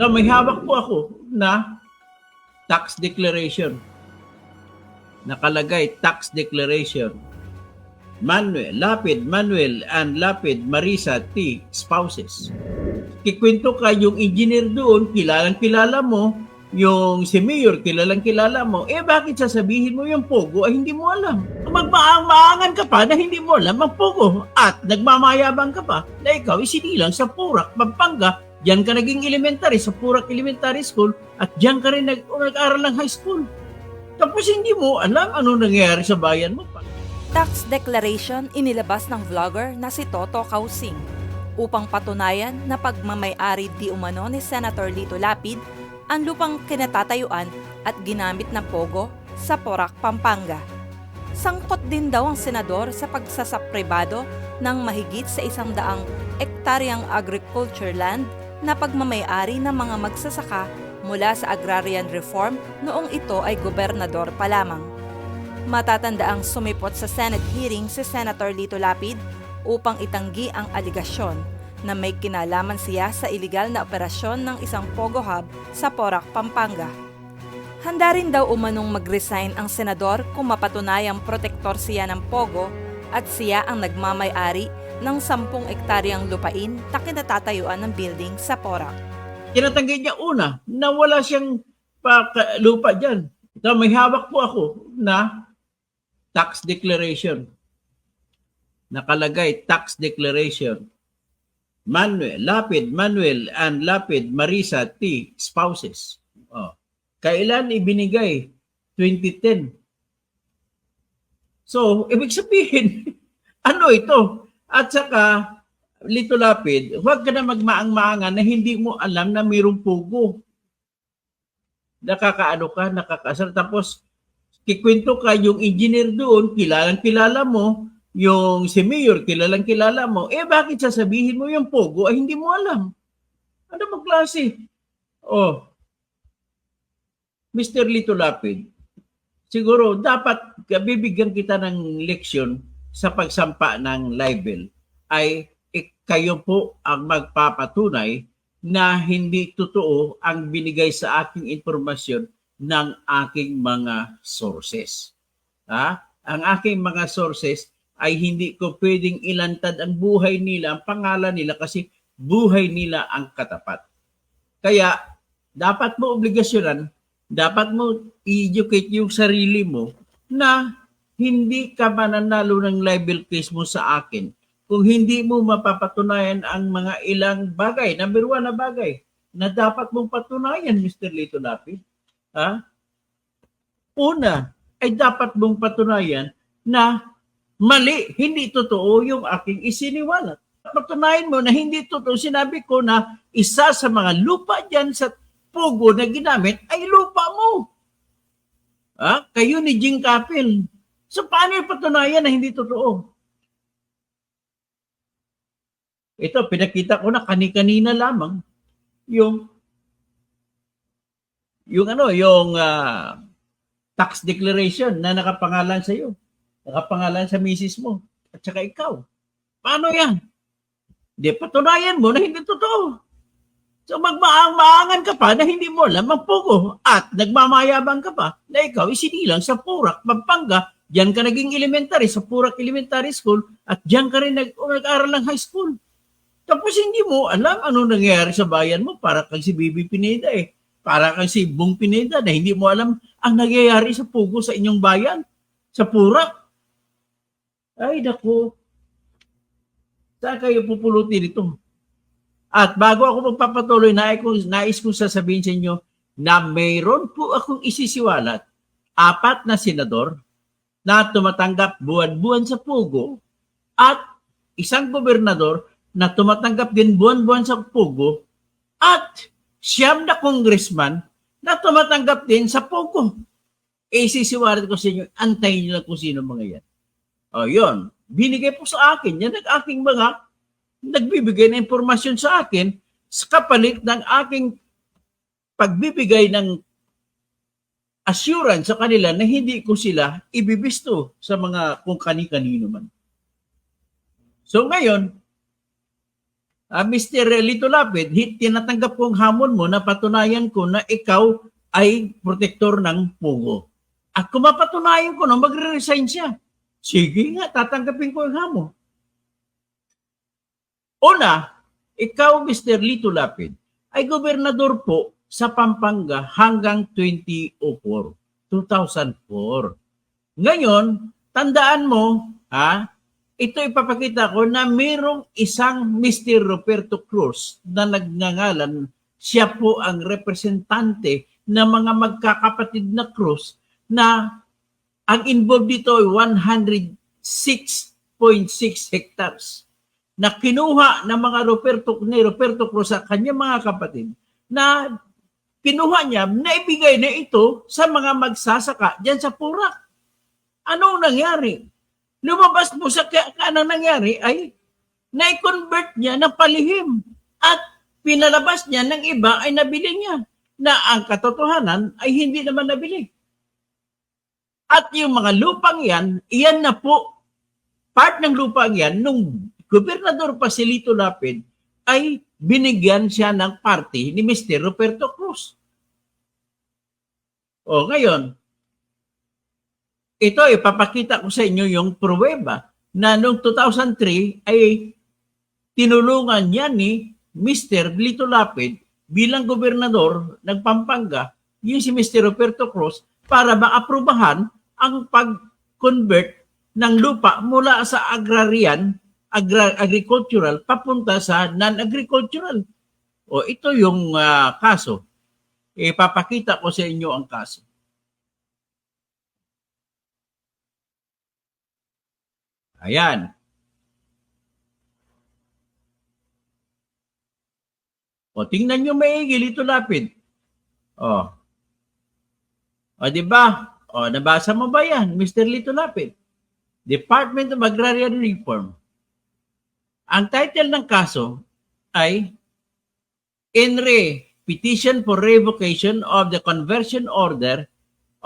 Na may hawak po ako na tax declaration. Nakalagay tax declaration. Manuel, Lapid, Manuel, and Lapid, Marisa T. Spouses. Kikwento ka yung engineer doon, kilalang kilala mo, yung si Mayor, kilalang kilala mo, eh bakit sasabihin mo yung Pogo ay hindi mo alam? Magmaang-maangan ka pa na hindi mo alam ang Pogo at nagmamayabang ka pa na ikaw isinilang sa Purak, Pampanga, diyan ka naging elementary sa Purak Elementary School at diyan ka rin nag nag-aral ng high school. Tapos hindi mo alam ano nangyayari sa bayan mo pa. Tax declaration inilabas ng vlogger na si Toto Kausing upang patunayan na pagmamayari di umano ni Senator Lito Lapid ang lupang kinatatayuan at ginamit ng Pogo sa Porac, Pampanga. Sangkot din daw ang senador sa pagsasapribado ng mahigit sa isang daang ektaryang agriculture land na pagmamayari ng mga magsasaka mula sa agrarian reform noong ito ay gobernador pa lamang. Matatandaang sumipot sa Senate hearing si Senator Lito Lapid upang itanggi ang aligasyon na may kinalaman siya sa iligal na operasyon ng isang Pogo Hub sa Porac, Pampanga. Handa rin daw umanong mag-resign ang senador kung mapatunayang protektor siya ng Pogo at siya ang nagmamay-ari ng 10 ektaryang lupain na kinatatayuan ng building sa Porac. Tinatanggi niya una na wala siyang lupa dyan. Na may hawak po ako na tax declaration. Nakalagay tax declaration. Manuel, Lapid, Manuel, and Lapid, Marisa T. Spouses. Oh. Kailan ibinigay? 2010. So, ibig sabihin, ano ito? At saka, Lito Lapid, huwag ka na magmaang-maangan na hindi mo alam na mayroong pugo. Nakakaano ka, nakakasar. Tapos, kikwento ka yung engineer doon, kilalang kilala mo, yung si Mayor, kilalang kilala mo, eh bakit sasabihin mo yung Pogo ay hindi mo alam? Ano bang klase? Oh, Mr. Lito Lapid, siguro dapat bibigyan kita ng leksyon sa pagsampa ng libel ay ik- kayo po ang magpapatunay na hindi totoo ang binigay sa aking informasyon ng aking mga sources. Ha? Ang aking mga sources ay hindi ko pwedeng ilantad ang buhay nila, ang pangalan nila kasi buhay nila ang katapat. Kaya dapat mo obligasyonan, dapat mo i-educate yung sarili mo na hindi ka mananalo ng libel case mo sa akin kung hindi mo mapapatunayan ang mga ilang bagay, number one na bagay, na dapat mong patunayan, Mr. Lito Lapid. Ha? Una, ay dapat mong patunayan na mali, hindi totoo yung aking isiniwalat. Patunayan mo na hindi totoo. Sinabi ko na isa sa mga lupa dyan sa pugo na ginamit ay lupa mo. Ha? Kayo ni Jing Kapil. So paano yung patunayan na hindi totoo? Ito, pinakita ko na kani-kanina lamang yung yung ano, yung ah, tax declaration na nakapangalan sa iyo. Nakapangalan sa misis mo at saka ikaw. Paano yan? Di patunayan mo na hindi totoo. So magmaang-maangan ka pa na hindi mo alam ang pugo at nagmamayabang ka pa na ikaw isinilang sa Purak, Pampanga, diyan ka naging elementary sa Purak Elementary School at diyan ka rin nag- nag-aral ng high school. Tapos hindi mo alam ano nangyayari sa bayan mo para kang si Bibi Pineda eh. Para kang si Bong Pineda na hindi mo alam ang nangyayari sa pugo sa inyong bayan, sa Purak. Ay, naku. Saan kayo pupulutin ito? At bago ako magpapatuloy, nais kong, nais kong sasabihin sa inyo na mayroon po akong isisiwalat apat na senador na tumatanggap buwan-buwan sa Pugo at isang gobernador na tumatanggap din buwan-buwan sa Pugo at siyam na congressman na tumatanggap din sa Pugo. Isisiwalat ko sa inyo, antayin nyo lang kung sino mga yan. O yun, binigay po sa akin, yan ang aking mga nagbibigay ng impormasyon sa akin sa kapalit ng aking pagbibigay ng assurance sa kanila na hindi ko sila ibibisto sa mga kung kani-kanino man. So ngayon, ah, Mr. Lito Lapid, tinatanggap kong hamon mo na patunayan ko na ikaw ay protektor ng pugo. At kung mapatunayan ko na magre-resign siya, sige nga, tatanggapin ko ang hamon. Una, ikaw, Mr. Lito Lapid, ay gobernador po sa Pampanga hanggang 2004, 2004. Ngayon, tandaan mo, ha, ito ipapakita ko na mayroong isang Mr. Roberto Cruz na nagngangalan, siya po ang representante ng mga magkakapatid na Cruz na ang involved dito ay 106.6 hectares na kinuha ng mga Roberto ni Roberto Cruz sa kanyang mga kapatid na kinuha niya na ibigay na ito sa mga magsasaka diyan sa Purak. Ano nangyari? Lumabas mo sa ka- anong nangyari ay na-convert niya ng palihim at pinalabas niya ng iba ay nabili niya na ang katotohanan ay hindi naman nabili. At yung mga lupang yan, iyan na po, part ng lupang yan, nung gobernador pa si Lito Lapid, ay binigyan siya ng party ni Mr. Roberto Cruz. O ngayon, ito ipapakita ko sa inyo yung pruweba na noong 2003 ay tinulungan niya ni Mr. Lito Lapid bilang gobernador ng Pampanga, yung si Mr. Roberto Cruz, para maaprubahan ang pag-convert ng lupa mula sa agrarian, agra- agricultural, papunta sa non-agricultural. O ito yung ah, kaso. Ipapakita ko sa inyo ang kaso. Ayan. O, tingnan nyo maigi, Lito Lapid. O. O, di ba? O, nabasa mo ba yan, Mr. Lito Lapid? Department of Agrarian Reform. Ang title ng kaso ay INRE Petition for Revocation of the Conversion Order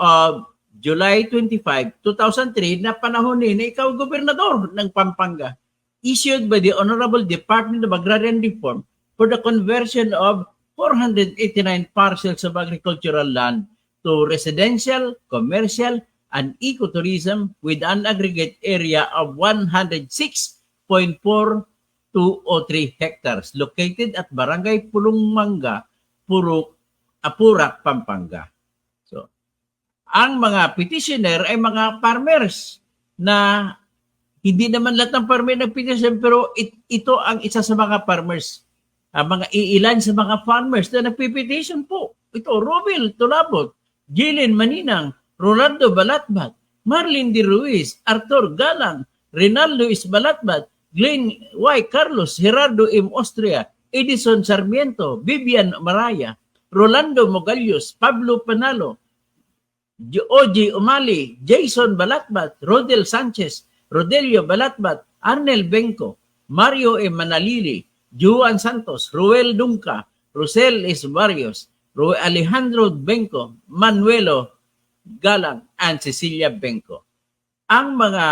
of July 25, 2003 na panahon ni na ikaw gobernador ng Pampanga issued by the Honorable Department of Agrarian Reform for the conversion of 489 parcels of agricultural land to residential, commercial, and ecotourism with an aggregate area of 106.4203 hectares located at Barangay Pulong Manga, Purok, Apurak, Pampanga. So, ang mga petitioner ay mga farmers na hindi naman lahat ng farmer nag-petition pero it- ito ang isa sa mga farmers ang mga iilan sa mga farmers na nagpipetition po. Ito, Romel Tulabot, Jillian Maninang, Rolando Balatbat, Marlene De Ruiz, Arthur Galang, Rinaldo Isbalatbat, Glenn Y. Carlos, Gerardo M. Austria, Edison Sarmiento, Vivian Maraya, Rolando Mogalios, Pablo Panalo, Oji Umali, Jason Balatbat, Rodel Sanchez, Rodelio Balatbat, Arnel Benco, Mario M. Manalili, Juan Santos, Ruel Dunca, Rosel S. Barrios, Alejandro Benco, Manuelo Galang, and Cecilia Benco. Ang mga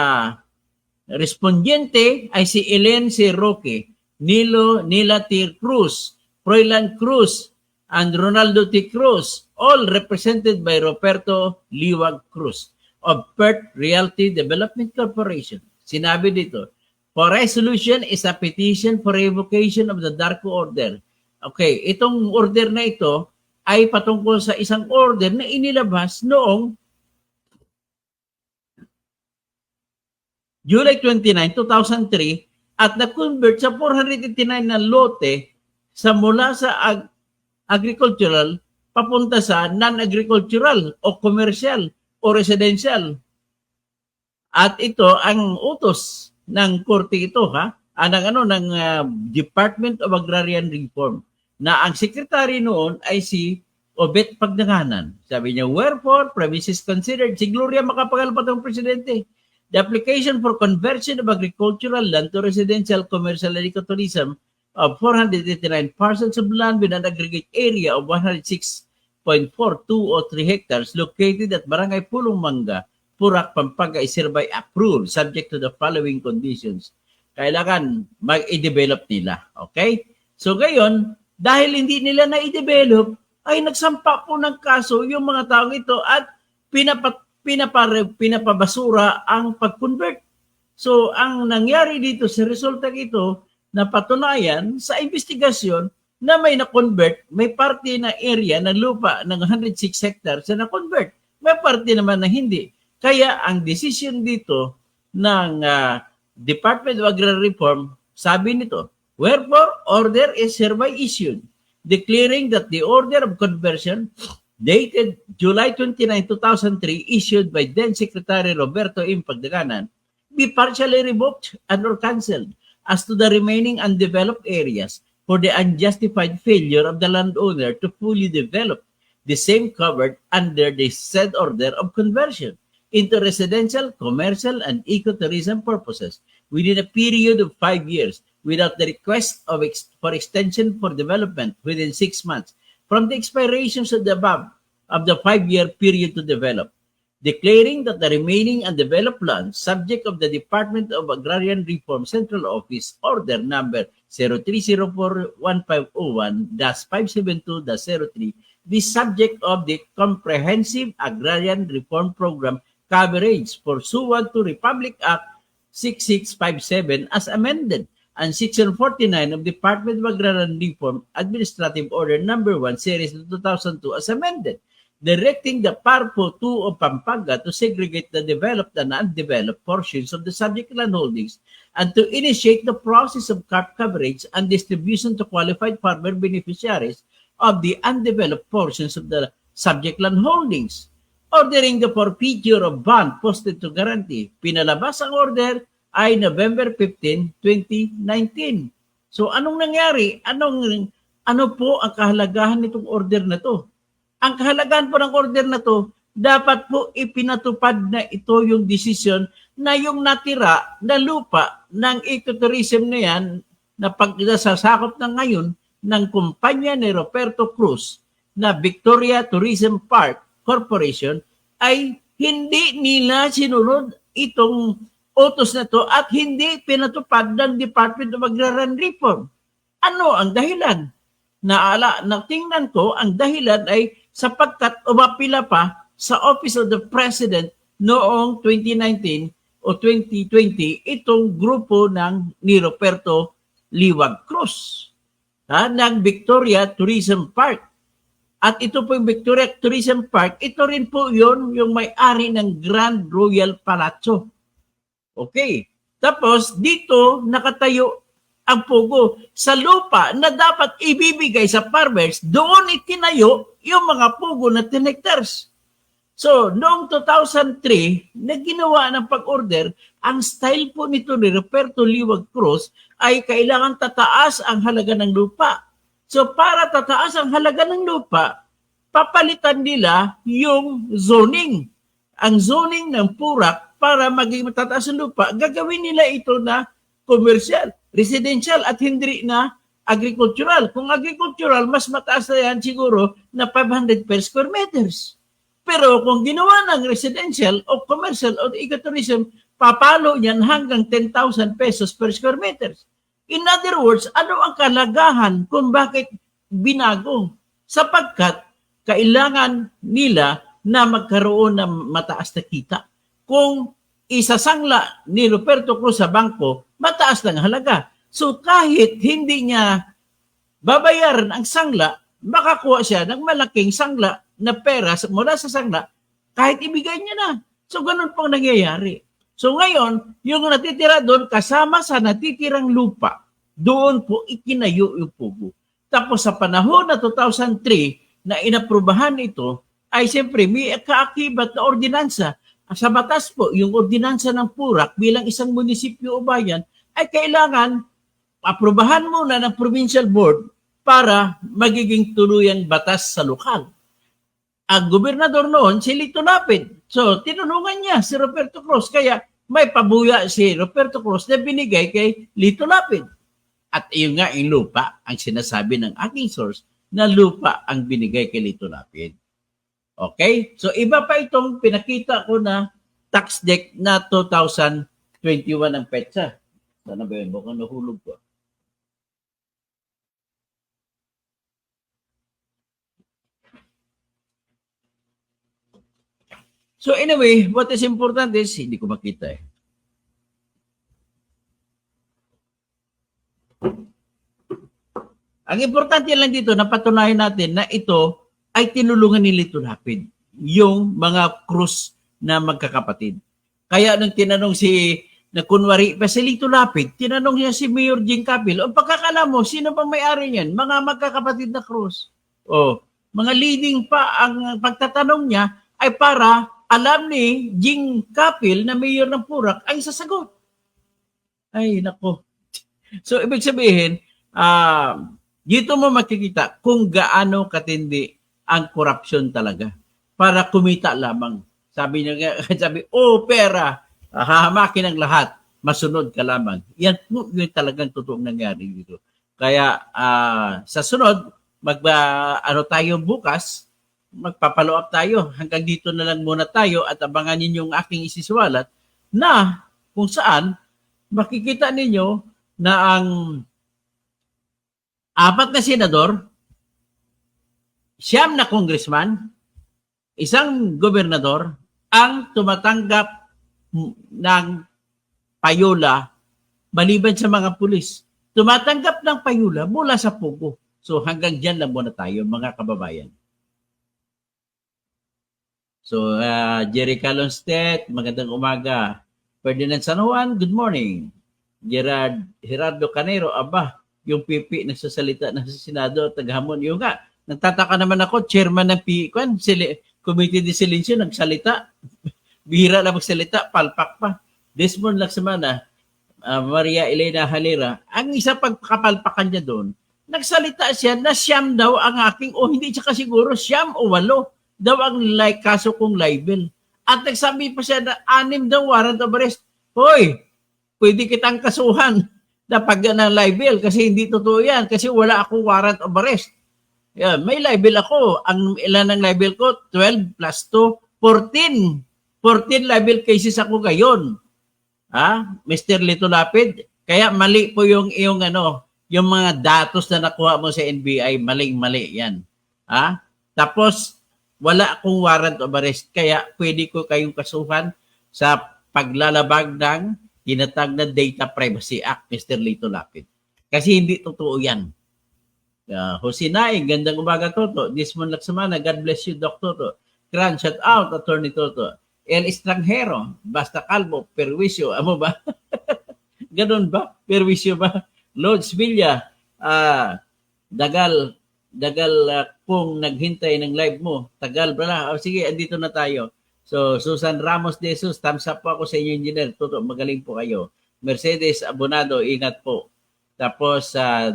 respondiente ay si Ellen C. Roque, Nilo Nila T. Cruz, Froilan Cruz, and Ronaldo T. Cruz, all represented by Roberto Liwag Cruz of Perth Realty Development Corporation. Sinabi dito, for resolution is a petition for revocation of the Darko Order. Okay, itong order na ito ay patungkol sa isang order na inilabas noong July 29, 2003 at na-convert sa 489 na lote sa mula sa ag- agricultural papunta sa non-agricultural o commercial o residential. At ito ang utos ng korte ito ha, ah, ano ng ah, Department of Agrarian Reform na ang secretary noon ay si Obet Pagdanganan. Sabi niya, wherefore, premises considered, si Gloria Macapagal pa itong presidente. The application for conversion of agricultural land to residential, commercial, and ecotourism of 489 parcels of land with an aggregate area of 106.4203 hectares located at Barangay Pulong Manga, Purak, Pampanga is hereby approved subject to the following conditions. kailangan mag-i-develop nila. Okay? So ngayon, dahil hindi nila na-i-develop, ay nagsampa po ng kaso yung mga taong ito at pinapa, pinapare, pinapabasura ang pag-convert. So ang nangyari dito sa resulta ito, napatunayan sa investigasyon na may na-convert, may parte na area ng lupa ng 106 hectares na na-convert. May parte naman na hindi. Kaya ang decision dito ng ah, Department of Agrarian Reform, sabi nito, Wherefore, order is hereby issued, declaring that the order of conversion dated July 29, 2003, issued by then Secretary Roberto M. Pagdaganan, be partially revoked and or cancelled as to the remaining undeveloped areas for the unjustified failure of the landowner to fully develop the same covered under the said order of conversion into residential, commercial, and ecotourism purposes within a period of five years without the request of ex- for extension for development within six months from the expirations of the above of the five-year period to develop, declaring that the remaining undeveloped lands subject of the Department of Agrarian Reform Central Office Order Number 03041501-572-03 be subject of the Comprehensive Agrarian Reform Program coverage pursuant to Republic Act 6657 as amended and Section 49 of Department of Agrarian Reform Administrative Order Number 1 Series of 2002 as amended, directing the PARPO 2 of Pampanga to segregate the developed and undeveloped portions of the subject land holdings and to initiate the process of CARP coverage and distribution to qualified farmer beneficiaries of the undeveloped portions of the subject land holdings. Ordering the forfeiture of bond posted to guarantee. Pinalabas ang order ay November 15, 2019. So anong nangyari? Anong ano po ang kahalagahan nitong order na to? Ang kahalagahan po ng order na to, dapat po ipinatupad na ito yung decision na yung natira na lupa ng ecotourism na yan na pagkasasakop na ngayon ng kumpanya ni Roberto Cruz na Victoria Tourism Park Corporation ay hindi nila sinunod itong utos na to at hindi pinatupad ng Department of Agrarian Reform. Ano ang dahilan? Naala, natingnan ko, ang dahilan ay sapagkat umapila pa sa Office of the President noong 2019 o 2020 itong grupo ng ni Roberto Liwag Cruz ha, ng Victoria Tourism Park. At ito po yung Victoria Tourism Park, ito rin po yon yung may-ari ng Grand Royal Palazzo. Okay. Tapos dito nakatayo ang pugo sa lupa na dapat ibibigay sa farmers, doon itinayo yung mga pugo na 10 hectares. So, noong 2003, na ginawa ng pag-order, ang style po nito ni Roberto Liwag Cruz ay kailangan tataas ang halaga ng lupa. So, para tataas ang halaga ng lupa, papalitan nila yung zoning. Ang zoning ng purak para maging matataas ang lupa, gagawin nila ito na commercial, residential at hindi na agricultural. Kung agricultural, mas mataas na yan siguro na 500 per square meters. Pero kung ginawa ng residential o commercial o ecotourism, papalo yan hanggang 10,000 pesos per square meters. In other words, ano ang kalagahan kung bakit binago? Sapagkat kailangan nila na magkaroon ng mataas na kita. Kung isasangla ni Roberto Cruz sa bangko, mataas lang halaga. So kahit hindi niya babayaran ang sangla, makakuha siya ng malaking sangla na pera mula sa sangla kahit ibigay niya na. So ganun pong nangyayari. So ngayon, yung natitira doon kasama sa natitirang lupa, doon po ikinayo yung pugo. Tapos sa panahon na 2003 na inaprubahan ito, ay siyempre may kaakibat na ordinansa. Sa batas po, yung ordinansa ng Purak bilang isang munisipyo o bayan ay kailangan aprubahan muna ng provincial board para magiging tuluyang batas sa lokal. Ang gobernador noon, si Lito Lapid. So, tinulungan niya si Roberto Cruz. Kaya may pabuya si Roberto Cruz na binigay kay Lito Lapid. At iyon nga yung lupa, ang sinasabi ng aking source, na lupa ang binigay kay Lito Lapid. Okay? So, iba pa itong pinakita ko na tax deck na 2021 ang petsa. Sana ba yun? Mukhang nahulog ko. So anyway, what is important is, hindi ko makita eh. Ang importante lang dito, napatunayan natin na ito ay tinulungan ni Lito Lapid, yung mga krus na magkakapatid. Kaya nung tinanong si, na kunwari pa si Lito Lapid, tinanong niya si Mayor Jing Capil, ang pagkakala mo, sino bang may-ari niyan? Mga magkakapatid na krus. O, mga leading pa ang pagtatanong niya ay para alam ni Jing Capil na mayor ng Purak ay sasagot. Ay, nako. So, ibig sabihin, ah, dito mo makikita kung gaano katindi ang corruption talaga para kumita lamang. Sabi niya, sabi, oh, pera, ah, hahamakin ang lahat, masunod ka lamang. Yan po yung talagang totoong nangyari dito. Kaya ah, sa sunod, mag, ah, ano tayo bukas, magpapalo up tayo. Hanggang dito na lang muna tayo at abangan ninyo yung aking isisiwalat na kung saan makikita ninyo na ang apat na senador, siyam na congressman, isang gobernador, ang tumatanggap ng payola maliban sa mga pulis. Tumatanggap ng payola mula sa Pugo. So hanggang dyan lang muna tayo mga kababayan. So uh, Jerry Calonstet, magandang umaga. Ferdinand San Juan, good morning. Gerard Gerardo Canero, aba, yung PP nagsasalita na sa Senado at naghamon. Yung nga, nagtataka naman ako, chairman ng P, kwan, sili, Committee de Silencio, nagsalita. Bihira na magsalita, palpak pa. Desmond Laksamana, uh, Maria Elena Halera, ang isa pagkapalpakan niya doon, nagsalita siya na siyam daw ang aking, o hindi siya siguro, siyam o walo daw ang like, kaso kong libel. At nagsabi pa siya na anim daw warrant of arrest. Hoy, pwede kitang kasuhan na pag ng libel kasi hindi totoo yan kasi wala akong warrant of arrest. Yan, may libel ako. Ang ilan ng libel ko? 12 plus 2, 14. 14 libel cases ako ngayon. Ha? Mr. Lito Lapid. Kaya mali po yung, yung ano, yung mga datos na nakuha mo sa NBI, maling-mali yan. Ha? Tapos, wala akong warrant of arrest. Kaya pwede ko kayong kasuhan sa paglalabag ng tinatag na Data Privacy Act, Mr. Lito Lapid. Kasi hindi totoo yan. Uh, Hosinay, gandang umaga Toto. Dismon Laksamana, God bless you, Dr. Toto. Kran, shout out, Attorney Toto. El Estranjero, basta kalbo, perwisyo. Amo ba? Ganon ba? Perwisyo ba? Lords Villa, ah, dagal, dagal uh, kung naghintay ng live mo. Tagal ba Oh, sige, andito na tayo. So, Susan Ramos de Jesus, thumbs up po ako sa inyo, engineer. Toto, magaling po kayo. Mercedes Abonado, ingat po. Tapos, uh,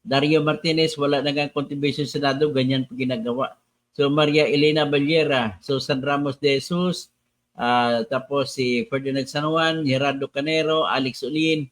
Dario Martinez, wala na nga contribution sa Senado, ganyan po ginagawa. So, Maria Elena Valera, Susan Ramos de Jesus, uh, tapos si Ferdinand San Juan, Gerardo Canero, Alex Ulin,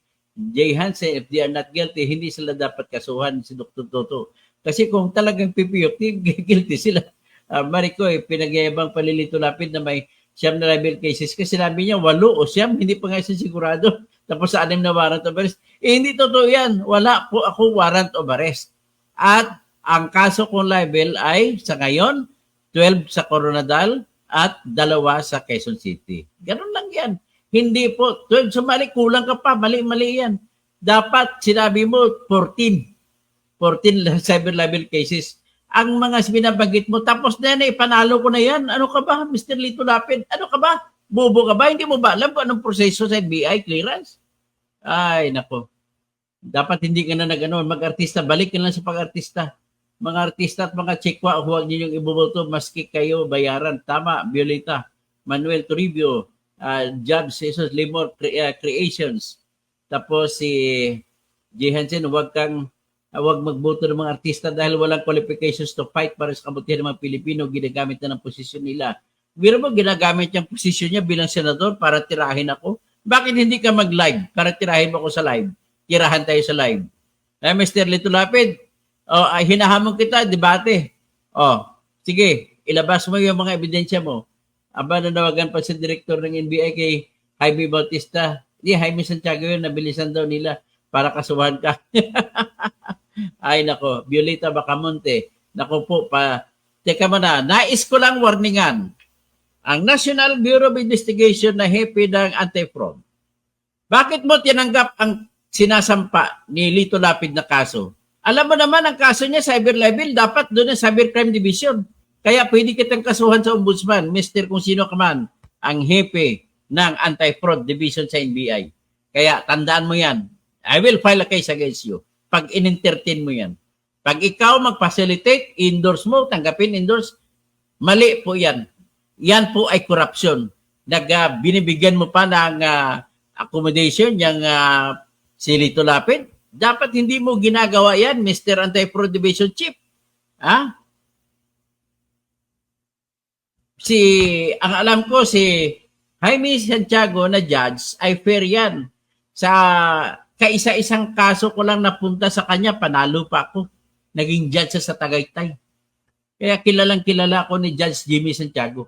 Jay Hansen, if they are not guilty, hindi sila dapat kasuhan si Dr. Toto. Kasi kung talagang pipiyok, guilty sila. Uh, Mariko, eh, pinagyayabang palilito lapid na may siyam na libel cases kasi sinabi niya walo o siyam, hindi pa nga siya sigurado. Tapos sa anim na warrant of arrest. Eh, hindi totoo yan. Wala po ako warrant of arrest. At ang kaso kong libel ay sa ngayon, 12 sa Coronadal at dalawa sa Quezon City. Ganun lang yan. Hindi po, 12 sumali, kulang ka pa, mali-mali yan. Dapat sinabi mo 14. 14 cyber libel cases. Ang mga binabanggit mo, tapos na yan eh, ko na yan. Ano ka ba, Mr. Lito Lapid? Ano ka ba? Bobo ka ba? Hindi mo ba alam kung anong proseso sa NBI clearance? Ay, nako. Dapat hindi ka na nag ano, mag-artista. Balik ka lang sa pag-artista. Mga artista at mga chikwa, huwag niyo yung ibubulto, maski kayo bayaran. Tama, Violeta. Manuel Toribio, uh, Jab Jesus Limor Cre- uh, Creations. Tapos si J. Hansen, huwag kang uh, huwag magboto ng mga artista dahil walang qualifications to fight para sa kabutihan ng mga Pilipino, ginagamit na ng posisyon nila. Biro mo, ginagamit yung posisyon niya bilang senador para tirahin ako? Bakit hindi ka mag-live para tirahin mo ako sa live? Tirahan tayo sa live. Eh, Mr. Lito Lapid, oh, ay, hinahamon kita, debate. Oh, sige, ilabas mo yung mga ebidensya mo. Aba, nanawagan pa si director ng NBI kay Jaime Bautista, Di, Jaime Santiago yun, nabilisan daw nila para kasuhan ka. Ay, nako, Violeta Bacamonte. Nako po, pa, teka muna, nais ko lang warningan ang National Bureau of Investigation na hepe ng anti-fraud. Bakit mo tinanggap ang sinasampa ni Lito Lapid na kaso? Alam mo naman ang kaso niya, cyber level, dapat doon ang Cybercrime Division. Kaya pwede kitang kasuhan sa ombudsman, Mr. kung sino ka man, ang hepe ng anti-fraud division sa NBI. Kaya tandaan mo yan. I will file a case against you. Pag in-entertain mo yan. Pag ikaw mag-facilitate, endorse mo, tanggapin, endorse, mali po yan. Yan po ay corruption. Nag, ah, binibigyan mo pa ng ah, accommodation yung uh, si Lito Lapid. Dapat hindi mo ginagawa yan, Mr. Anti-Fraud Division Chief. Ha? Si, ang alam ko, si Jaime Santiago na judge ay fair yan. Sa kaisa-isang kaso ko lang napunta sa kanya, panalo pa ako. Naging judge sa Tagaytay. Kaya kilalang kilala ko ni Judge Jimmy Santiago.